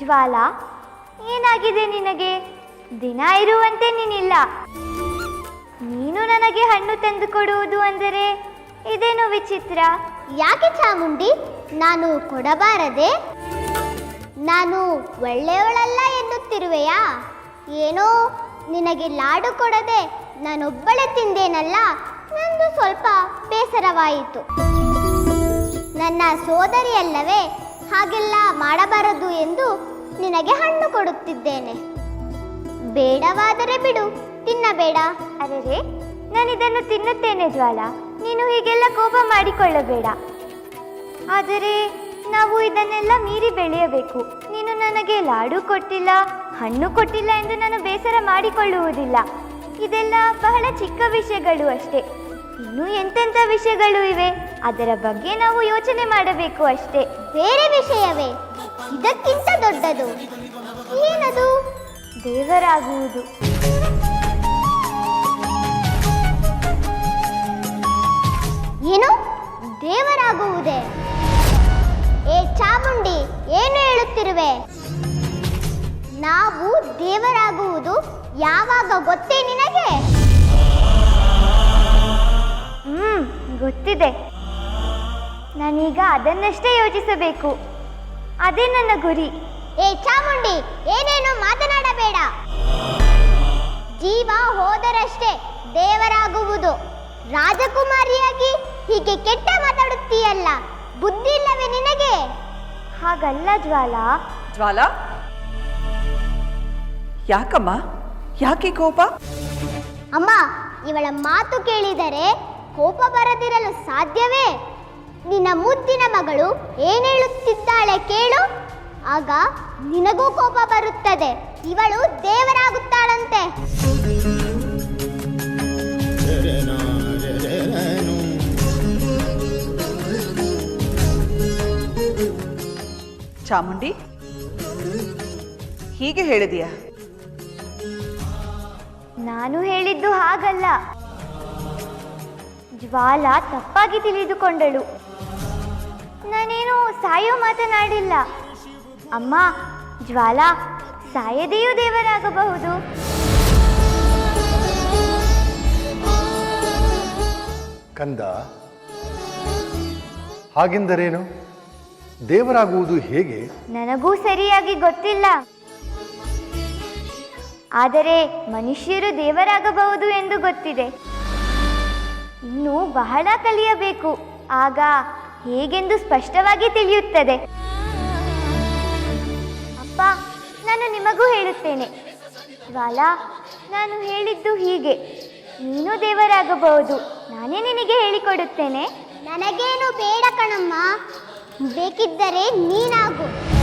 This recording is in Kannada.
ಜ್ವಾಲ, ಏನಾಗಿದೆ ನಿನಗೆ? ದಿನ ಇರುವಂತೆ ನೀನಿಲ್ಲ. ನೀನು ನನಗೆ ಹಣ್ಣು ತಂದು ಕೊಡುವುದು ಅಂದರೆ ಇದೇನು ವಿಚಿತ್ರ? ಯಾಕೆ ಚಾಮುಂಡಿ? ನಾನು ಕೊಡಬಾರದೆ? ನಾನು ಒಳ್ಳೆಯವಳಲ್ಲ ಎನ್ನುತ್ತಿರುವೆಯಾ? ಏನೋ ನಿನಗೆ ಲಾಡು ಕೊಡದೆ ನಾನೊಬ್ಬಳೆ ತಿಂದೇನಲ್ಲ? ನಂದು ಸ್ವಲ್ಪ ಬೇಸರವಾಯಿತು. ನನ್ನ ಸೋದರಿಯಲ್ಲವೇ ಹಾಗೆಲ್ಲ ಮಾಡಬಾರದು ಎಂದು ನಿನಗೆ ಹಣ್ಣು ಕೊಡುತ್ತಿದ್ದೇನೆ. ಬೇಡವಾದರೆ ಬಿಡು, ತಿನ್ನಬೇಡ. ಅರೆರೆ ನಾನಿದನ್ನು ತಿನ್ನುತ್ತೇನೆ ಜ್ವಾಲ, ನೀನು ಹೀಗೆಲ್ಲ ಕೋಪ ಮಾಡಿಕೊಳ್ಳಬೇಡ. ಆದರೆ ನಾವು ಇದನ್ನೆಲ್ಲ ಮೀರಿ ಬೆಳೆಯಬೇಕು. ನೀನು ನನಗೆ ಲಾಡು ಕೊಟ್ಟಿಲ್ಲ, ಹಣ್ಣು ಕೊಟ್ಟಿಲ್ಲ ಎಂದು ನಾನು ಬೇಸರ ಮಾಡಿಕೊಳ್ಳುವುದಿಲ್ಲ. ಇದೆಲ್ಲ ಬಹಳ ಚಿಕ್ಕ ವಿಷಯಗಳು ಅಷ್ಟೇ. ಇನ್ನು ಎಂತೆಂಥ ವಿಷಯಗಳು ಇವೆ? ಅದರ ಬಗ್ಗೆ ನಾವು ಯೋಚನೆ ಮಾಡಬೇಕು ಅಷ್ಟೇ. ಬೇರೆ ವಿಷಯವೇ? ಇದಕ್ಕಿಂತ ದೊಡ್ಡದು. ಏನದು? ದೇವರಾಗುವುದು. ಏನು? ದೇವರಾಗುವುದೇ? ಏ ಚಾಮುಂಡಿ, ಏನು ಹೇಳುತ್ತಿರುವೆ? ನಾವು ದೇವರಾಗುವುದು ಯಾವಾಗ ಗೊತ್ತೇ ನಿನಗೆ? ನಾನೀಗ ಅದನ್ನಷ್ಟೇ ಯೋಚಿಸಬೇಕು. ಅದೇ ನನ್ನ ಗುರಿ. ಏ ಚಾಮುಂಡಿ ಏನೇನು ಮಾತನಾಡಬೇಡ. ಜೀವ ಹೋದರಷ್ಟೇ ದೇವರಾಗುವುದು. ರಾಜಕುಮಾರಿಯಾಗಿ ಹೀಗೆ ಕೆಟ್ಟ ಮಾತಾಡುತ್ತೀಯಲ್ಲ ಬುದ್ಧಿ ಇಲ್ಲವೇ ನಿನಗೆ? ಹಾಗಲ್ಲ ಜ್ವಾಲ. ಜ್ವಾಲ? ಯಾಕಮ್ಮ? ಯಾಕೆ ಕೋಪ? ಅಮ್ಮ ಇವಳ ಮಾತು ಕೇಳಿದರೆ ಕೋಪ ಬರದಿರಲು ಸಾಧ್ಯವೇ? ನಿನ್ನ ಮುದ್ದಿನ ಮಗಳು ಏನ್ ಹೇಳುತ್ತಿದ್ದಾಳೆ ಕೇಳು. ಆಗ ನಿನಗೂ ಕೋಪ ಬರುತ್ತದೆ. ಇವಳು ದೇವರಾಗುತ್ತಾಳಂತೆ. ಚಾಮುಂಡಿ ಹೀಗೆ ಹೇಳಿದೀಯಾ? ನಾನು ಹೇಳಿದ್ದು ಹಾಗಲ್ಲ. ಜ್ವಾಲ ತಪ್ಪಾಗಿ ತಿಳಿದುಕೊಂಡಳು. ನಾನೇನು ಸಾಯೋ ಮಾತನಾಡಿಲ್ಲ. ಅಮ್ಮ ಜ್ವಾಲ ಸಾಯದೆಯೂ ದೇವರಾಗಬಹುದು. ಕಂದ ಹಾಗೆಂದರೇನು? ದೇವರಾಗುವುದು ಹೇಗೆ? ನನಗೂ ಸರಿಯಾಗಿ ಗೊತ್ತಿಲ್ಲ. ಆದರೆ ಮನುಷ್ಯರು ದೇವರಾಗಬಹುದು ಎಂದು ಗೊತ್ತಿದೆ. ಇನ್ನು ಬಹಳ ಕಲಿಯಬೇಕು. ಆಗ ಹೇಗೆಂದು ಸ್ಪಷ್ಟವಾಗಿ ತಿಳಿಯುತ್ತದೆ. ಅಪ್ಪ, ನಾನು ನಿಮಗೂ ಹೇಳುತ್ತೇನೆ. ಜ್ವಾಲ ನಾನು ಹೇಳಿದ್ದು ಹೀಗೆ. ನೀನು ದೇವರಾಗಬಹುದು. ನಾನೇ ನಿನಗೆ ಹೇಳಿಕೊಡುತ್ತೇನೆ. ನನಗೇನು ಬೇಡ ಕಣಮ್ಮ. ಬೇಕಿದ್ದರೆ ನೀನಾಗು.